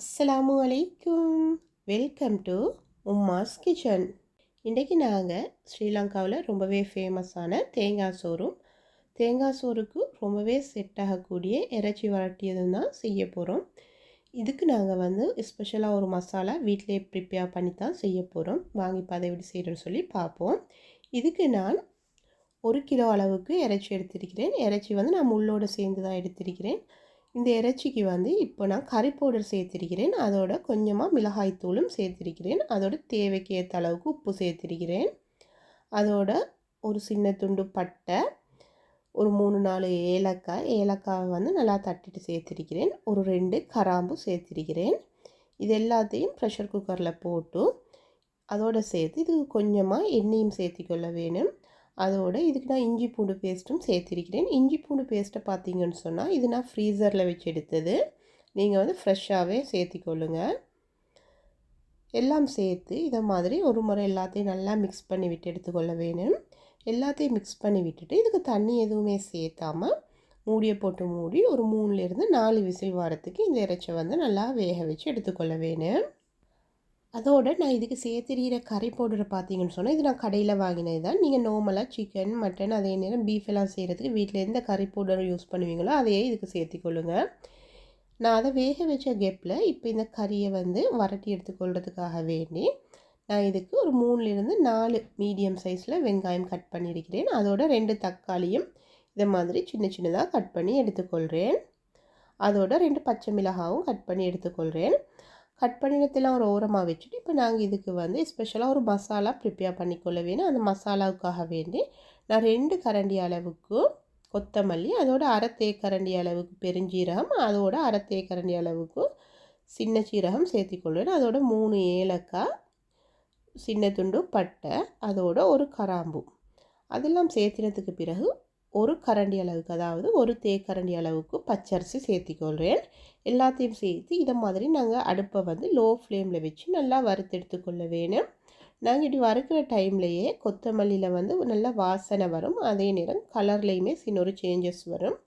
அஸ்ஸலாமு அலைக்கும். Welcome to உம்மாஸ் kitchen இன்றைக்கி நாங்கள் ஸ்ரீலங்காவில் ரொம்பவே ஃபேமஸான தேங்காய் சோறும் தேங்காய் சோறுக்கு ரொம்பவே செட் ஆகக்கூடிய இறைச்சி வரட்டியதும் தான் செய்ய போகிறோம் இதுக்கு நாங்கள் வந்து ஸ்பெஷலாக ஒரு மசாலா வீட்டிலே ப்ரிப்பேர் பண்ணி தான் செய்ய போகிறோம் வாங்கி இப்போ அதை எப்படி செய்கிறோன்னு சொல்லி பார்ப்போம் இதுக்கு நான் ஒரு கிலோ அளவுக்கு இறைச்சி எடுத்திருக்கிறேன். இறைச்சி வந்து நான் முள்ளோடு சேர்ந்து தான் எடுத்திருக்கிறேன். இந்த இறைச்சிக்கு வந்து இப்போ நான் கறி பவுடர் சேர்த்திருக்கிறேன். அதோட கொஞ்சமாக மிளகாய் தூளும் சேர்த்திருக்கிறேன். அதோட தேவைக்கு ஏற்ற அளவுக்கு உப்பு சேர்த்திருக்கிறேன். அதோட ஒரு சின்ன துண்டு பட்டை ஒரு மூணு நாலு ஏலக்காய் ஏலக்காவை வந்து நல்லா தட்டிட்டு சேர்த்திருக்கிறேன். ஒரு ரெண்டு கராம்பு சேர்த்திருக்கிறேன். இது எல்லாத்தையும் ப்ரெஷர் குக்கரில் போட்டு அதோடு சேர்த்து இது கொஞ்சமாக எண்ணெயும் சேர்த்திக்கொள்ள வேணும். அதோடு இதுக்கு நான் இஞ்சி பூண்டு பேஸ்ட்டும் சேர்த்திருக்கிறேன். இஞ்சி பூண்டு பேஸ்ட்டை பார்த்தீங்கன்னு சொன்னால் இது நான் ஃப்ரீசரில் வச்சு எடுத்தது. நீங்கள் வந்து ஃப்ரெஷ்ஷாகவே சேர்த்திக்கொள்ளுங்க. எல்லாம் சேர்த்து இதை மாதிரி ஒரு முறை எல்லாத்தையும் நல்லா மிக்ஸ் பண்ணி விட்டு எடுத்துக்கொள்ள வேணும். எல்லாத்தையும் மிக்ஸ் பண்ணி விட்டுட்டு இதுக்கு தண்ணி எதுவுமே சேர்த்தாமல் மூடியை போட்டு மூடி ஒரு மூணுலேருந்து நாலு விசில் வாரத்துக்கு இந்த இறைச்சை வந்து நல்லா வேக வச்சு எடுத்துக்கொள்ள வேணும். அதோடு நான் இதுக்கு சேர்த்துறிகிற கறி பவுடரை பார்த்தீங்கன்னு சொன்னால் இது நான் கடையில் வாங்கினது தான். நீங்கள் நார்மலாக சிக்கன் மட்டன் அதே நேரம் பீஃப் எல்லாம் செய்கிறதுக்கு வீட்டில் எந்த கறி பவுடர் யூஸ் பண்ணுவீங்களோ அதையே இதுக்கு சேர்த்திக்கொள்ளுங்க நான் அதை வேக வச்ச கெப்பில் இப்போ இந்த கறியை வந்து வரட்டி எடுத்துக்கொள்கிறதுக்காக வேண்டி நான் இதுக்கு ஒரு மூணுலேருந்து நாலு மீடியம் சைஸில் வெங்காயம் கட் பண்ணியிருக்கிறேன். அதோட ரெண்டு தக்காளியும் இதை மாதிரி சின்ன சின்னதாக கட் பண்ணி எடுத்துக்கொள்கிறேன் அதோட ரெண்டு பச்சை மிளகாவும் கட் பண்ணி எடுத்துக்கொள்கிறேன் கட் பண்ணினத்தெல்லாம் ஒரு ஓரமாக வச்சுட்டு இப்போ நாங்கள் இதுக்கு வந்து ஸ்பெஷலாக ஒரு மசாலா ப்ரிப்பேர் பண்ணிக்கொள்ள வேணும். அந்த மசாலாவுக்காக வேண்டி நான் ரெண்டு கரண்டி அளவுக்கு கொத்தமல்லி அதோட அரை தேக்கரண்டி அளவுக்கு பெருஞ்சீரகம் அதோட அரை தேக்கரண்டி அளவுக்கு சின்ன சீரகம் சேர்த்திக்கொள்வேன் அதோட மூணு ஏலக்காய் சின்ன துண்டு பட்டை அதோட ஒரு கராம்பு. அதெல்லாம் சேர்த்தினதுக்கு பிறகு ஒரு கரண்டி அளவுக்கு அதாவது ஒரு தேக்கரண்டி அளவுக்கு பச்சரிசி சேர்த்திக்கொள்கிறேன் எல்லாத்தையும் சேர்த்து இதை மாதிரி நாங்கள் அடுப்பை வந்து லோ ஃப்ளேமில் வச்சு நல்லா வறுத்தெடுத்துக்கொள்ள வேணும். நாங்கள் இப்படி வறுக்கிற டைம்லையே கொத்தமல்லியில் வந்து நல்லா வாசனை வரும். அதே நேரம் கலர்லேயுமே சின்ன ஒரு சேஞ்சஸ் வரும்.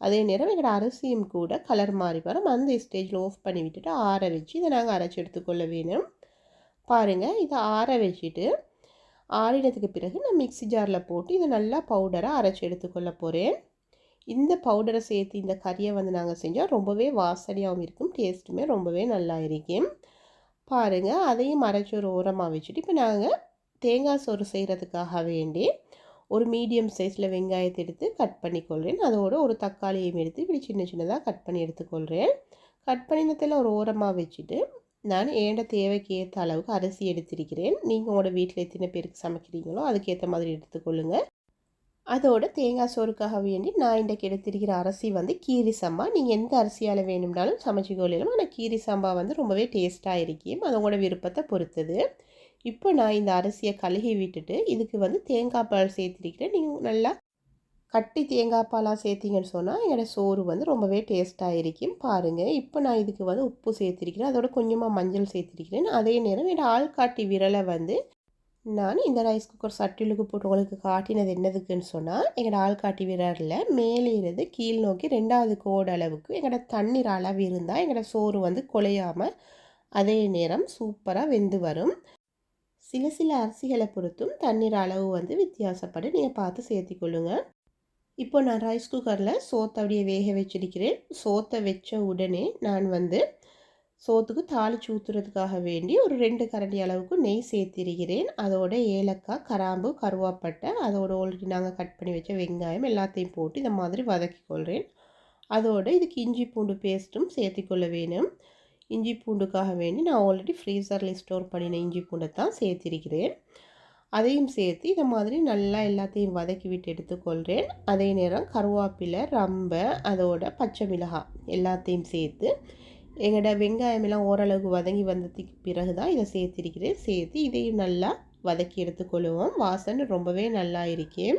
அதே நேரம் எங்களோட அரிசியும் கூட கலர் மாறி வரும். அந்த ஸ்டேஜில் ஆஃப் பண்ணி விட்டுட்டு ஆற வச்சு இதை நாங்கள் அரைச்சி எடுத்துக்கொள்ள வேணும். பாருங்கள் இதை ஆற வச்சுட்டு ஆறினதுக்கு பிறகு நான் மிக்சி ஜாரில் போட்டு இதை நல்லா பவுடராக அரைச்சி எடுத்துக்கொள்ள போகிறேன் இந்த பவுடரை சேர்த்து இந்த கறியை வந்து நாங்கள் செஞ்சால் ரொம்பவே வாசனையாகவும் இருக்கும் டேஸ்ட்டுமே ரொம்பவே நல்லா இருக்கும். பாருங்கள் அதையும் அரைச்சி ஒரு ஓரமாக வச்சுட்டு இப்போ நாங்கள் தேங்காய் சோறு செய்கிறதுக்காக வேண்டி ஒரு மீடியம் சைஸில் வெங்காயத்தை எடுத்து கட் பண்ணிக்கொள்கிறேன் அதோடு ஒரு தக்காளியையும் எடுத்து இப்படி சின்ன சின்னதாக கட் பண்ணி எடுத்துக்கொள்கிறேன் கட் பண்ணினத்தில் ஒரு ஓரமாக வச்சுட்டு நான் ஏண்ட தேவைக்கு ஏற்ற அளவுக்கு அரிசி எடுத்திருக்கிறேன். நீங்கள் உங்களோட வீட்டில் எத்தனை பேருக்கு சமைக்கிறீங்களோ அதுக்கேற்ற மாதிரி எடுத்துக்கொள்ளுங்கள் அதோட தேங்காய் சோறுக்காக வேண்டி நான் இன்றைக்கு எடுத்திருக்கிற அரிசி வந்து கீரி சம்பா. நீங்கள் எந்த அரிசியால் வேணும்னாலும் சமைச்சு கொள்ளலாம். ஆனால் கீரி சம்பா வந்து ரொம்பவே டேஸ்ட்டாக இருக்கும். அது உங்களோட விருப்பத்தை பொறுத்தது. இப்போ நான் இந்த அரிசியை கழுகி விட்டுட்டு இதுக்கு வந்து தேங்காய் பால் சேர்த்திருக்கிறேன். நீங்கள் நல்லா கட்டி தேங்காய் பாலாக சேர்த்திங்கன்னு சொன்னால் எங்களோட சோறு வந்து ரொம்பவே டேஸ்ட்டாக இருக்கும். பாருங்கள் இப்போ நான் இதுக்கு வந்து உப்பு சேர்த்திருக்கிறேன். அதோட கொஞ்சமாக மஞ்சள் சேர்த்திருக்கிறேன். அதே நேரம் என்னோடய ஆள்காட்டி விரலை வந்து நான் இந்த ரைஸ் குக்கர் சட்டிலுக்கு போட்டு உங்களுக்கு காட்டினது என்னதுக்குன்னு சொன்னால் எங்களோட ஆள்காட்டி விரலில் மேலே இருந்து கீழ் நோக்கி ரெண்டாவது கோடு அளவுக்கு எங்களோட தண்ணீர் அளவு இருந்தால் எங்களோட சோறு வந்து குலையாமல் அதே நேரம் சூப்பராக வெந்து வரும். சில சில அரிசிகளை பொறுத்தும் தண்ணீர் அளவு வந்து வித்தியாசப்பட்டு நீங்கள் பார்த்து சேர்த்திக்கொள்ளுங்கள் இப்போ நான் ரைஸ் குக்கரில் சோத்தை அப்படியே வேக வச்சிருக்கிறேன். சோத்தை வச்ச உடனே நான் வந்து சோத்துக்கு தாளிச்சு ஊற்றுறதுக்காக வேண்டி ஒரு ரெண்டு கரண்டி அளவுக்கு நெய் சேர்த்திருக்கிறேன். அதோட ஏலக்காய் கராம்பு கருவாப்பட்டை அதோட ஆல்ரெடி நாங்கள் கட் பண்ணி வச்ச வெங்காயம் எல்லாத்தையும் போட்டு இந்த மாதிரி வதக்கி கொள்கிறேன் இதுக்கு இஞ்சி பூண்டு பேஸ்ட்டும் சேர்த்திக்கொள்ள வேணும். இஞ்சி பூண்டுக்காக வேண்டி நான் ஆல்ரெடி ஃப்ரீசரில் ஸ்டோர் பண்ணின இஞ்சி பூண்டை தான் சேர்த்திருக்கிறேன். அதையும் சேர்த்து இந்த மாதிரி நல்லா எல்லாத்தையும் வதக்கி விட்டு எடுத்துக்கொள்கிறேன் அதே நேரம் கருவேப்பிலை ரம்பை அதோட பச்சை மிளகாய் எல்லாத்தையும் சேர்த்து எங்களோட வெங்காயம் எல்லாம் ஓரளவுக்கு வதங்கி வந்ததுக்கு பிறகு தான் இதை சேர்த்திருக்கிறேன். சேர்த்து இதையும் நல்லா வதக்கி எடுத்துக்கொள்வோம். வாசனை ரொம்பவே நல்லா இருக்கேன்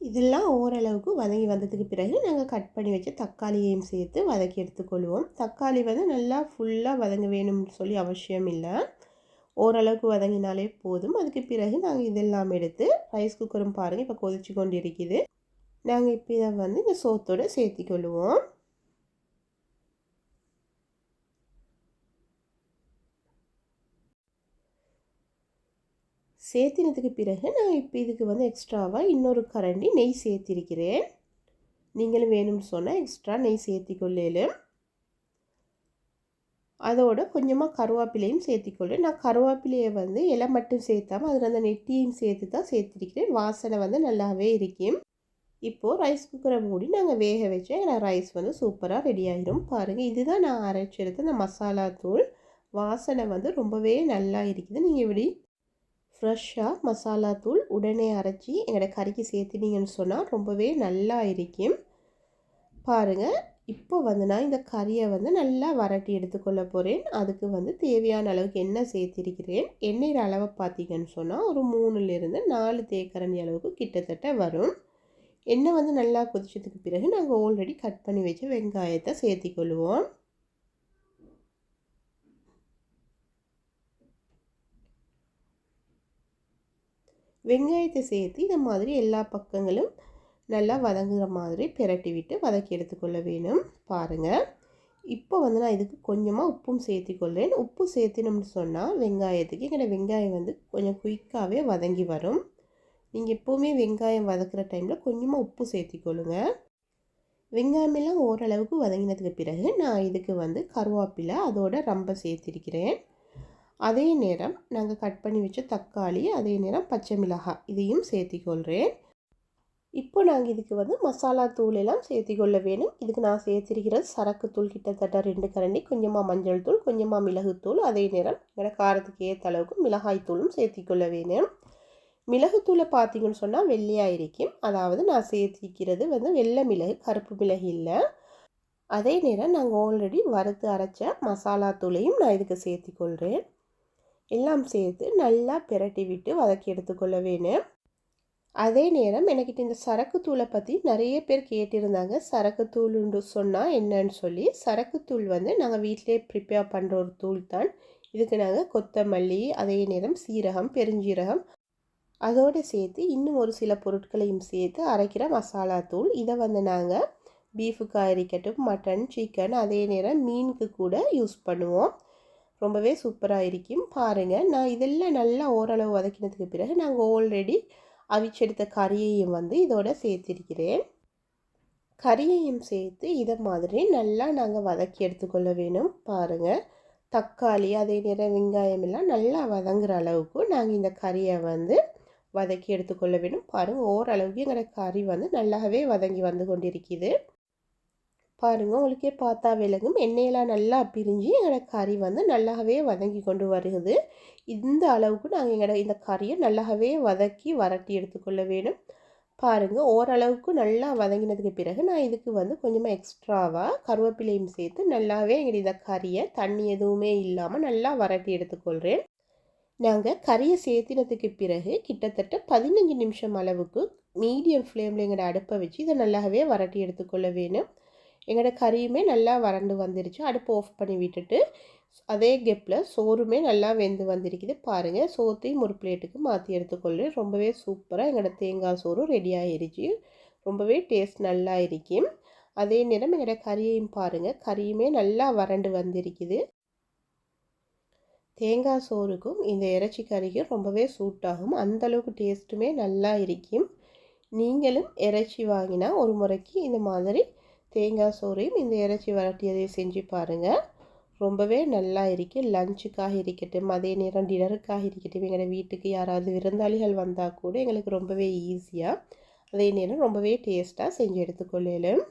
இதெல்லாம் ஓரளவுக்கு வதங்கி வந்ததுக்கு பிறகு நாங்கள் கட் பண்ணி வச்ச தக்காளியையும் சேர்த்து வதக்கி எடுத்துக்கொள்வோம். தக்காளி வந்து நல்லா ஃபுல்லாக வதங்க வேணும்னு சொல்லி அவசியம் இல்லை. ஓரளவுக்கு வதங்கினாலே போதும். அதுக்கு பிறகு நாங்கள் இதெல்லாம் எடுத்து ரைஸ் குக்கரும் பாருங்கள் இப்போ கொதிச்சு கொண்டு இருக்குது நாங்கள் இப்போ இதை வந்து இந்த சோத்தோடு சேர்த்தி கொள்வோம் சேர்த்தினதுக்கு பிறகு நான் இப்போ இதுக்கு வந்து எக்ஸ்ட்ராவாக இன்னொரு கரண்டி நெய் சேர்த்திருக்கிறேன். நீங்களும் வேணும்னு சொன்னால் எக்ஸ்ட்ரா நெய் சேர்த்தி அதோட கொஞ்சமாக கருவேப்பிலையும் சேர்த்திக்கொள்ளேன் நான் கருவேப்பிலையை வந்து இலை மட்டும் சேர்த்தாமல் அதில் அந்த நெட்டியும் சேர்த்து தான் சேர்த்திருக்கிறேன். வாசனை வந்து நல்லாவே இருக்கும். இப்போது ரைஸ் குக்கரை மூடி நாங்கள் வேக வச்சேன் ஏன்னா ரைஸ் வந்து சூப்பராக ரெடி ஆகிரும் பாருங்கள் இதுதான் நான் அரைச்செடுத்த அந்த மசாலா தூள். வாசனை வந்து ரொம்பவே நல்லா இருக்குது. நீங்கள் இப்படி ஃப்ரெஷ்ஷாக மசாலா தூள் உடனே அரைச்சி எங்களோட கறிக்கு சேர்த்துனீங்கன்னு சொன்னால் ரொம்பவே நல்லா இருக்கும். பாருங்கள் இப்போ வந்து நான் இந்த கறியை வந்து நல்லா வரட்டி எடுத்துக்கொள்ள போகிறேன் அதுக்கு வந்து தேவையான அளவுக்கு எண்ணெய் சேர்த்திருக்கிறேன். எண்ணெய் அளவை பார்த்தீங்கன்னு சொன்னால் ஒரு மூணுலேருந்து நாலு தேக்கரணி அளவுக்கு கிட்டத்தட்ட வரும். எண்ணெய் வந்து நல்லா கொதிச்சதுக்கு பிறகு நாங்கள் ஆல்ரெடி கட் பண்ணி வச்ச வெங்காயத்தை சேர்த்திக்கொள்வோம். வெங்காயத்தை சேர்த்து இந்த மாதிரி எல்லா பக்கங்களும் நல்லா வதங்குற மாதிரி பிரட்டி விட்டு வதக்கி எடுத்துக்கொள்ள வேணும். பாருங்கள் இப்போ வந்து நான் இதுக்கு கொஞ்சமாக உப்பும் சேர்த்திக்கொள்கிறேன் உப்பு சேர்த்தினோம்னு சொன்னால் வெங்காயத்துக்கு எங்களோட வெங்காயம் வந்து கொஞ்சம் குயிக்காகவே வதங்கி வரும். நீங்கள் எப்போவுமே வெங்காயம் வதக்கிற டைமில் கொஞ்சமாக உப்பு சேர்த்திக்கொள்ளுங்க. வெங்காயமெல்லாம் ஓரளவுக்கு வதங்கினதுக்கு பிறகு நான் இதுக்கு வந்து கருவேப்பிலை அதோட ரொம்ப சேர்த்திருக்கிறேன். அதே நேரம் நாங்கள் கட் பண்ணி வச்ச தக்காளி அதே நேரம் பச்சை மிளகாய் இதையும் சேர்த்திக்கொள்கிறேன் இப்போ நாங்கள் இதுக்கு வந்து மசாலா தூள் எல்லாம் சேர்த்திக்கொள்ள வேணும். இதுக்கு நான் சேர்த்திருக்கிறது சரக்கு தூள் கிட்டத்தட்ட ரெண்டு கரண்டி கொஞ்சமாக மஞ்சள் தூள் கொஞ்சமாக மிளகுத்தூள் அதே நேரம் எங்களோட காரத்துக்கு ஏற்ற அளவுக்கு மிளகாய் தூளும் சேர்த்திக்கொள்ள வேணும். மிளகுத்தூளை பார்த்தீங்கன்னு சொன்னால் வெள்ளையாக இருக்கும். அதாவது நான் சேர்த்திக்கிறது வந்து வெள்ளை மிளகு கருப்பு மிளகு இல்லை. அதே நேரம் நாங்கள் ஆல்ரெடி வறுத்து அரைச்ச மசாலா தூளையும் நான் இதுக்கு சேர்த்திக்கொள்கிறேன் எல்லாம் சேர்த்து நல்லா பிரட்டி விட்டு வதக்கி எடுத்துக்கொள்ள வேணும். அதே நேரம் எனக்கிட்ட இந்த சரக்கு தூளை பற்றி நிறைய பேர் கேட்டிருந்தாங்க. சரக்கு தூளுண்டு சொன்னால் என்னன்னு சொல்லி. சரக்கு தூள் வந்து நாங்கள் வீட்டிலே ப்ரிப்பேர் பண்ணுற ஒரு தூள் தான். இதுக்கு நாங்கள் கொத்தமல்லி அதே நேரம் சீரகம் பெருஞ்சீரகம் அதோடு சேர்த்து இன்னும் ஒரு சில பொருட்களையும் சேர்த்து அரைக்கிற மசாலா தூள். இதை வந்து நாங்கள் பீஃபுக்காக இருக்கட்டும் மட்டன் சிக்கன் அதே நேரம் மீனுக்கு கூட யூஸ் பண்ணுவோம். ரொம்பவே சூப்பராக இருக்கும். பாருங்கள் நான் இதெல்லாம் நல்லா ஓரளவு வதக்கினதுக்கு பிறகு நாங்கள் ஆல்ரெடி அவிச்செடுத்த கறியையும் வந்து இதோட சேர்த்திருக்கிறேன். கறியையும் சேர்த்து இதை மாதிரி நல்லா நாங்கள் வதக்கி எடுத்துக்கொள்ள வேணும். பாருங்கள் தக்காளி அதே நேரம் வெங்காயம் எல்லாம் நல்லா வதங்குற அளவுக்கு நாங்கள் இந்த கறியை வந்து வதக்கி எடுத்துக்கொள்ள வேணும். பாருங்கள் ஓரளவுக்கு எங்களோட கறி வந்து நல்லாவே வதங்கி வந்து கொண்டிருக்குது. பாருங்கள் உங்களுக்கே பார்த்தா விளங்கும் எண்ணெயெல்லாம் நல்லா பிரிஞ்சு எங்களோட கறி வந்து நல்லாவே வதங்கி கொண்டு வருகிறது. இந்த அளவுக்கு நாங்கள் எங்களோட இந்த கறியை நல்லாவே வதக்கி வரட்டி எடுத்துக்கொள்ள வேணும் பாருங்கள் ஓரளவுக்கு நல்லா வதங்கினதுக்கு பிறகு நான் இதுக்கு வந்து கொஞ்சமாக எக்ஸ்ட்ராவாக கருவேப்பிலையும் சேர்த்து நல்லாவே எங்களோட இந்த கறியை தண்ணி எதுவுமே இல்லாமல் நல்லா வரட்டி எடுத்துக்கொள்கிறேன் நாங்கள் கறியை சேர்த்தினதுக்கு பிறகு கிட்டத்தட்ட பதினஞ்சு நிமிஷம் அளவுக்கு மீடியம் ஃப்ளேமில் எங்களோட அடுப்பை வச்சு இதை நல்லாவே வரட்டி எடுத்துக்கொள்ள வேணும் எங்களோட கறியுமே நல்லா வறண்டு வந்துருச்சு. அடுப்பு ஆஃப் பண்ணி விட்டுட்டு அதே கெப்பில் சோறுமே நல்லா வெந்து வந்திருக்குது. பாருங்கள் சோத்தையும் ஒரு பிளேட்டுக்கு மாற்றி எடுத்துக்கொள்ளு. ரொம்பவே சூப்பராக எங்களோட தேங்காய் சோறும் ரெடி ஆகிருச்சு ரொம்பவே டேஸ்ட் நல்லா இருக்கும் அதே நேரம் எங்களோட கறியையும் பாருங்கள் கறியுமே நல்லா வறண்டு வந்திருக்குது. தேங்காய் சோறுக்கும் இந்த இறைச்சி கறிக்கும் ரொம்பவே சூட்டாகும் அந்தளவுக்கு டேஸ்ட்டுமே நல்லா இருக்கும் நீங்களும் இறைச்சி வாங்கினா ஒரு முறைக்கு இந்த மாதிரி தேங்காய் சோறையும் இந்த இறைச்சி வரட்டியதையும் செஞ்சு பாருங்கள் ரொம்பவே நல்லா இருக்கு. லஞ்சுக்காக இருக்கட்டும் அதே நேரம் டின்னருக்காக இருக்கட்டும் எங்களோட வீட்டுக்கு யாராவது விருந்தாளிகள் வந்தால் கூட எங்களுக்கு ரொம்பவே ஈஸியாக அதே நேரம் ரொம்பவே டேஸ்ட்டாக செஞ்சு எடுத்துக்கொள்ளலும்.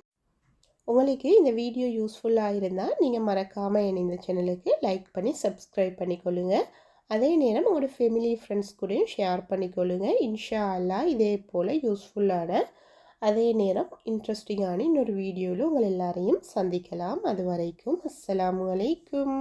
உங்களுக்கு இந்த வீடியோ யூஸ்ஃபுல்லாக இருந்தால் நீங்கள் மறக்காமல் என் இந்த சேனலுக்கு லைக் பண்ணி சப்ஸ்கிரைப் பண்ணிக்கொள்ளுங்கள் அதே நேரம் உங்களோட ஃபேமிலி ஃப்ரெண்ட்ஸ் கூடயும் ஷேர் பண்ணிக்கொள்ளுங்கள் இன்ஷா அல்லா இதே போல் யூஸ்ஃபுல்லான அதே நேரம் இன்ட்ரெஸ்டிங்கான இன்னொரு வீடியோவில் உங்கள் எல்லாரையும் சந்திக்கலாம். அது வரைக்கும் அஸ்லாம் வலைக்கும்